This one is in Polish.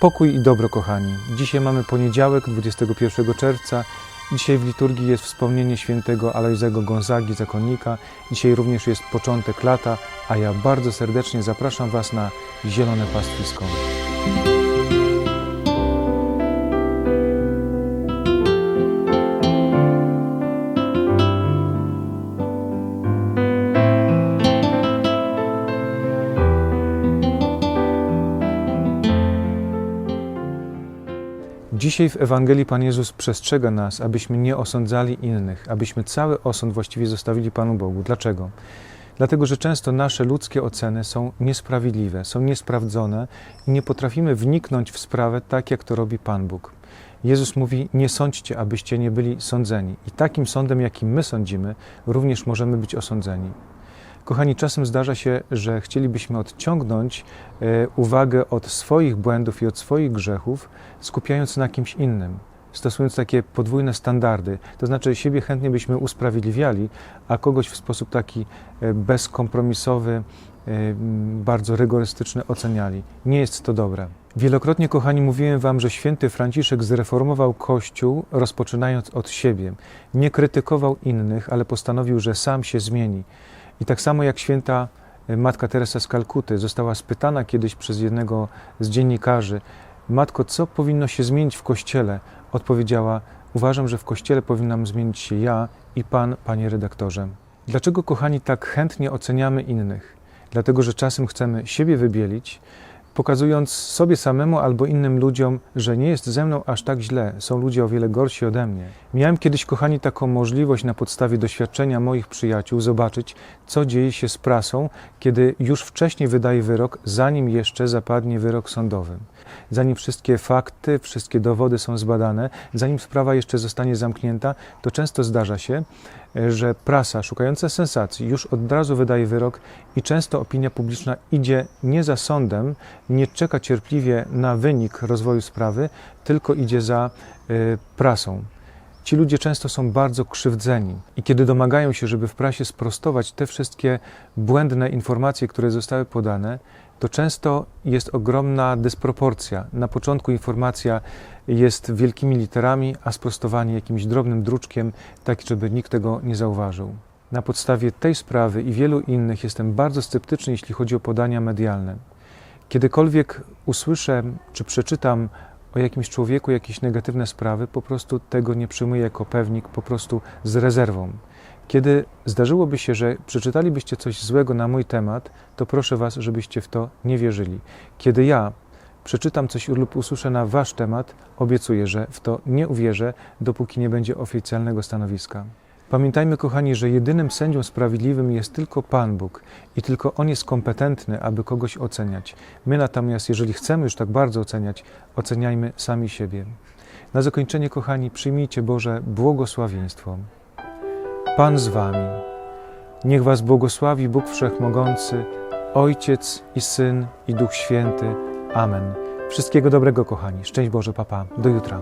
Pokój i dobro, kochani. Dzisiaj mamy poniedziałek, 21 czerwca. Dzisiaj w liturgii jest wspomnienie świętego Alojzego Gonzagi, zakonnika. Dzisiaj również jest początek lata, a ja bardzo serdecznie zapraszam Was na Zielone Pastwisko. Dzisiaj w Ewangelii Pan Jezus przestrzega nas, abyśmy nie osądzali innych, abyśmy cały osąd właściwie zostawili Panu Bogu. Dlaczego? Dlatego, że często nasze ludzkie oceny są niesprawiedliwe, są niesprawdzone i nie potrafimy wniknąć w sprawę tak, jak to robi Pan Bóg. Jezus mówi: Nie sądźcie, abyście nie byli sądzeni. I takim sądem, jakim my sądzimy, również możemy być osądzeni. Kochani, czasem zdarza się, że chcielibyśmy odciągnąć e, uwagę od swoich błędów i od swoich grzechów, skupiając na kimś innym, stosując takie podwójne standardy. To znaczy, siebie chętnie byśmy usprawiedliwiali, a kogoś w sposób taki e, bezkompromisowy, e, bardzo rygorystyczny oceniali. Nie jest to dobre. Wielokrotnie, kochani, mówiłem Wam, że święty Franciszek zreformował Kościół, rozpoczynając od siebie. Nie krytykował innych, ale postanowił, że sam się zmieni. I tak samo jak święta e, matka Teresa z Kalkuty została spytana kiedyś przez jednego z dziennikarzy: Matko, co powinno się zmienić w kościele? Odpowiedziała: Uważam, że w kościele powinnam zmienić się ja i pan, panie redaktorze. Dlaczego, kochani, tak chętnie oceniamy innych? Dlatego, że czasem chcemy siebie wybielić, pokazując sobie samemu albo innym ludziom, że nie jest ze mną aż tak źle, są ludzie o wiele gorsi ode mnie. Miałem kiedyś, kochani, taką możliwość na podstawie doświadczenia moich przyjaciół zobaczyć, co dzieje się z prasą, kiedy już wcześniej wydaje wyrok, zanim jeszcze zapadnie wyrok sądowy. Zanim wszystkie fakty, wszystkie dowody są zbadane, zanim sprawa jeszcze zostanie zamknięta, to często zdarza się, że prasa szukająca sensacji już od razu wydaje wyrok i często opinia publiczna idzie nie za sądem, nie czeka cierpliwie na wynik rozwoju sprawy, tylko idzie za y, prasą. Ci ludzie często są bardzo krzywdzeni i kiedy domagają się, żeby w prasie sprostować te wszystkie błędne informacje, które zostały podane, to często jest ogromna dysproporcja. Na początku informacja jest wielkimi literami, a sprostowanie jakimś drobnym druczkiem, tak żeby nikt tego nie zauważył. Na podstawie tej sprawy i wielu innych jestem bardzo sceptyczny, jeśli chodzi o podania medialne. Kiedykolwiek usłyszę czy przeczytam o jakimś człowieku jakieś negatywne sprawy, po prostu tego nie przyjmuję jako pewnik, po prostu z rezerwą. Kiedy zdarzyłoby się, że przeczytalibyście coś złego na mój temat, to proszę Was, żebyście w to nie wierzyli. Kiedy ja przeczytam coś lub usłyszę na Wasz temat, obiecuję, że w to nie uwierzę, dopóki nie będzie oficjalnego stanowiska. Pamiętajmy, kochani, że jedynym sędzią sprawiedliwym jest tylko Pan Bóg i tylko On jest kompetentny, aby kogoś oceniać. My natomiast, jeżeli chcemy już tak bardzo oceniać, oceniajmy sami siebie. Na zakończenie, kochani, przyjmijcie Boże błogosławieństwo. Pan z Wami. Niech Was błogosławi Bóg Wszechmogący, Ojciec i Syn i Duch Święty. Amen. Wszystkiego dobrego, kochani. Szczęść Boże, papa. Do jutra.